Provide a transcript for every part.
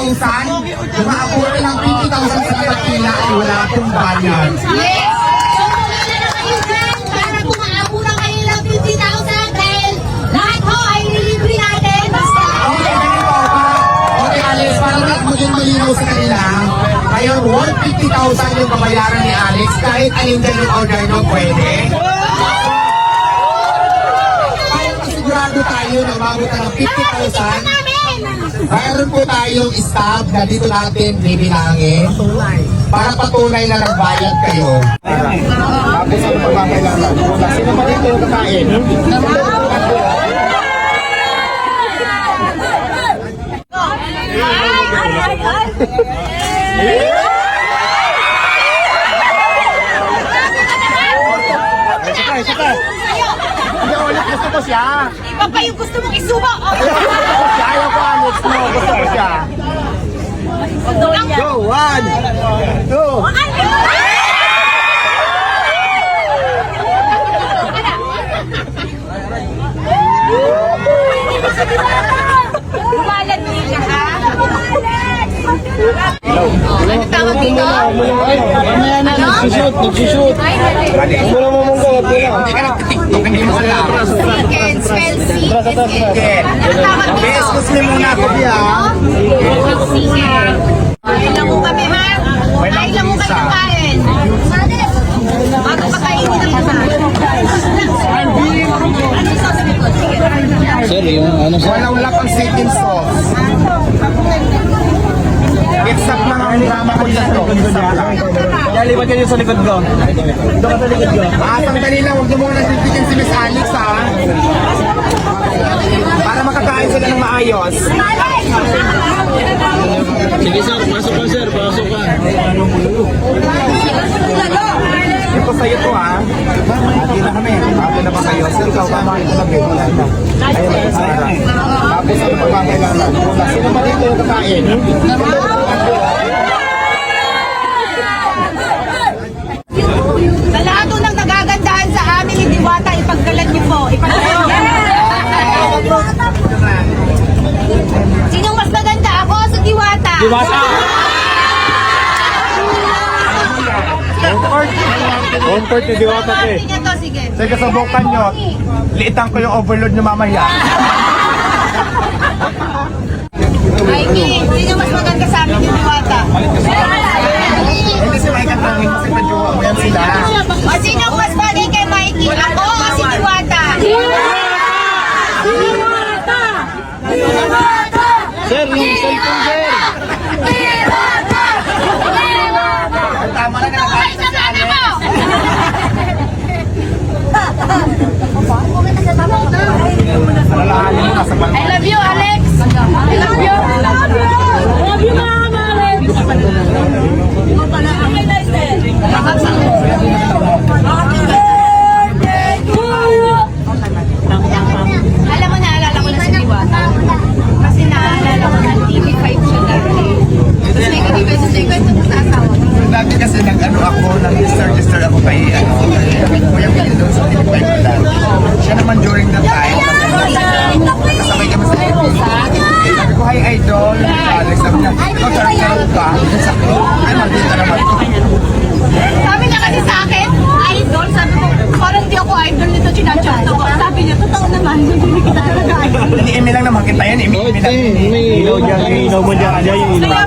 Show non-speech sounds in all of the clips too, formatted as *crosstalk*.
umabot ng 50,000 sa kapatila ay wala akong bayad. Yes! Sumuli na kayo dyan para kumaabura kayo ng 50,000 dahil lahat ho ay nilibre natin. Basta Okay, ganito. Para, okay, Alex, para lahat maging malinaw sa kanila, ngayon, 150,000 yung babayaran ni Alex. Kahit alin dyan yung order mo, pwede. Para masigurado tayo na umabot na ng 50,000, namin! Mayroon po tayong staff na dito natin bibilangin para patunay na nagbayad kayo. Tapos ano pa ba kailangan? Sino ba dito yung kakain? Sige, sige. Hindi, ulit gusto ko siya. Iba pa yung gusto mong isubo. Siya, *laughs* ayaw ko Alex mo. Gusto ko siya. Go, one, two. Lumalan din siya, ha? Ano tawag dito? Mamaya na, nagsushoot, nagsushoot. Wala mo mong gawat, wala. Hindi mo alam. Spell C. Ano tawag dito? Bes, mo muna ako chicken sauce. It's up lang ang drama ko dito. Lang. Lalipat kayo sa likod ko. Doon ka sa likod ko. Ah, sandali lang, huwag niyo muna nagtitigin si Miss Alex, ha? Para makakain sila ng maayos. Sige sir, pasok ka sir, pasok ka. Ito sa'yo to, ha? Hindi na kami. Happy na ba kayo? Sir, ikaw, kayo sabi? Wala na. Ayaw na sa harap. Tapos ano pa ba kailangan? Sino ba dito yung kakain? Sa lahat ng nagagandahan sa amin ni Diwata, ipagkalat niyo po. Ipagkalat niyo. Sinong mas maganda ako sa Diwata? Diwata! One part ni Diwata te. niya to, sige. Sige, subukan nyo. Liitan ko yung overload nyo mamaya. *laughs* Mikey, sino mas maganda sa amin ni Diwata? Hindi si Mike ang tanging kasi medyo mo yan sila. O sino mas bagay kay Mikey? Ako o si Diwata? Sir, yung cellphone sir. Tama na nga. Ay, sa sana mo! Alalahanin mo nasa I love you, Alex! I love you! I love you! I love you, Mama, Alex! Alam mo, naalala ko na si Diwata. Kasi naalala ko na TV5 siya dati. Tapos may kanikwento sa ikwento ko sa asawa ko. Dati kasi nag-ano ako, nag-register ako kay ano, kay Kuya Willie doon sa Philippine ko dati. Siya naman during that time, kasabay kami sa Philippines. Sabi ko, hi idol. Alex, sabi niya, ikaw ko, ay maldita naman. Sabi niya kasi sa akin, idol, sabi ko, parang di ako idol nito, chinachanto ko. Sabi niya, totoo naman, *laughs* hindi kita talaga idol. Hindi, imi lang naman kita yan. Imi, imi lang. Ilaw dyan, may ilaw mo dyan. Ayan yung ilaw. Kaya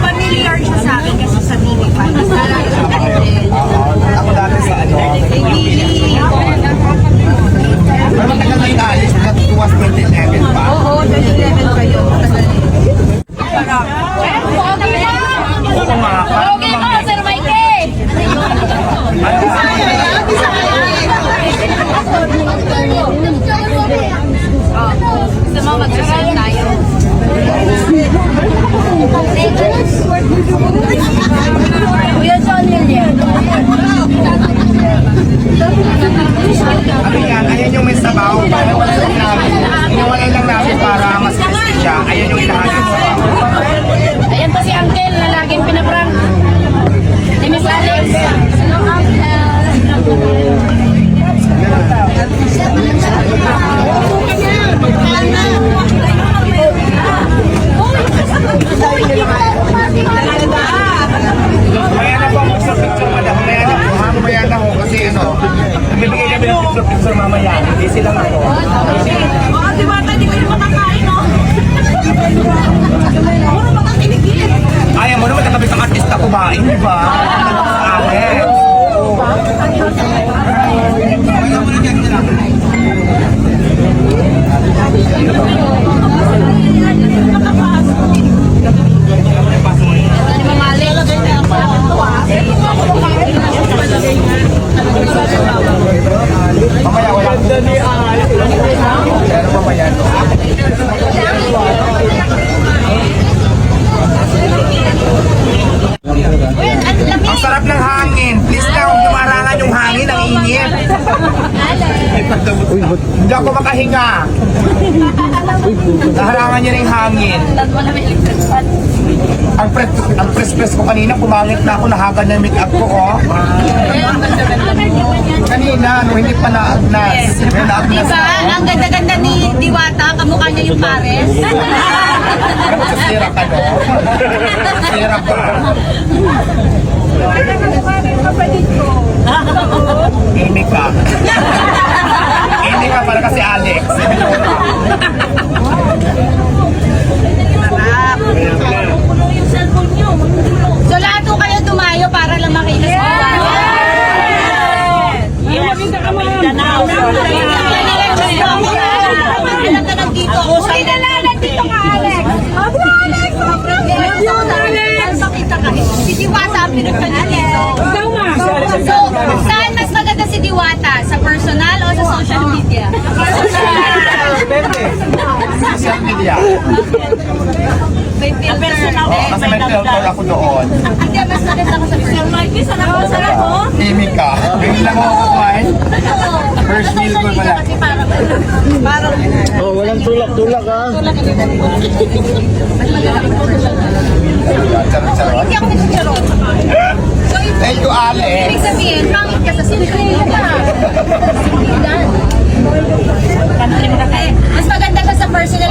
familiar siya sa akin kasi sa TV5. Mas nalala ko kasi. Ako dati sa ano, Hindi. pero matagal na yung was 2011 pa. Oo, 2011 kayo. Oo Ini, ako makahinga. Naharangan niya ng hangin. Ang press, ang press press ko kanina, pumangit na ako, nahagan na yung makeup ko, oh. Kanina, no, hindi pa naagnas. May naagnas Diba? ako. Ang ganda-ganda ni Diwata, kamukha niya yung pares. Ano sa sira ka, no? Sira ka. Amy ka. Amy ka para kasi Alex. *laughs* So lahat po kayo dumayo para lang makita si Diwata. Alam ka nandito. Uy, nalalag dito ka, Alex. Alex, makita ka. Si Diwata ang pinagtan niya dito. So, saan mas maganda si Diwata? Sa personal o sa social media? Depende. Social media. May filter. Filter ako doon. Hindi, mas maganda ko sa personal. Sana ko, sana ko. Amy ka. Bigla lang ako kumain. First meal ko pala. Parang, parang, Oh, walang tulak-tulak ha. Charot, charot. hindi ako nagsicharon. So, if Thank you, Alex. Ibig sabihin, pangit ka sa sinigay ka. Eh, mas maganda ka sa personal